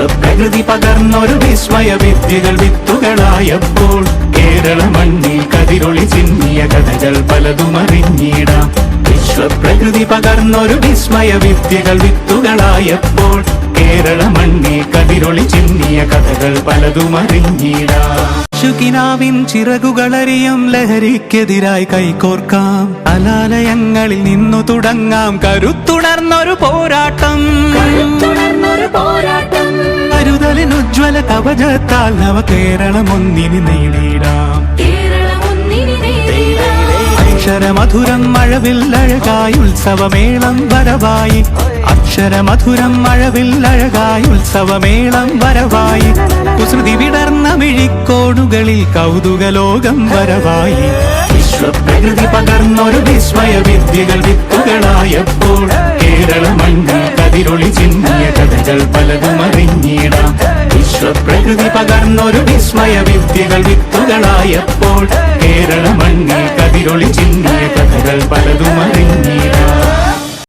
വിശ്വപ്രകൃതി പകർന്നൊരു വിസ്മയ വിദ്യകൾ വിത്തുകളായപ്പോൾ കേരള മണ്ണിൽ കതിരൊളി ചിന്നിയ കഥകൾ പലതും അറിഞ്ഞിടാം. വിശ്വപ്രകൃതി പകർന്നൊരു വിസ്മയ വിദ്യകൾ വിത്തുകളായപ്പോൾ കേരള മണ്ണിൽ കതിരൊളി ചിന്നിയ കഥകൾ പലതും അറിഞ്ഞിടാം. ശുകിനാവിൻ ചിറകുകളറിയും ലഹരിക്കെതിരായി കൈകോർക്കാം. അലാലയങ്ങളിൽ നിന്നു തുടങ്ങാം കരുത്തുണർന്നൊരു പോരാട്ടം. കരുതലിൻ ഉജ്ജ്വല കവചത്താൽ നവ കേരളം ഒന്നിനി നേടിയിടാം. അക്ഷരമധുരം മഴവില്ലഴകായി ഉത്സവമേളം വരവായി. അക്ഷരമധുരം മഴവില്ലഴകായി ഉത്സവമേളം വരവായി. കുസൃതി വിടർന്ന മിഴിക്കോടുകളിൽ കൗതുകലോകം വരവായി. വിശ്വപ്രകൃതി പകർന്നൊരു വിസ്മയ വിദ്യകൾ വിത്തുകളായപ്പോൾ കേരള പകർന്നൊരു വിസ്മയ വിദ്യകൾ വിത്തുകളായപ്പോൾ കേരള മണ്ണിൽ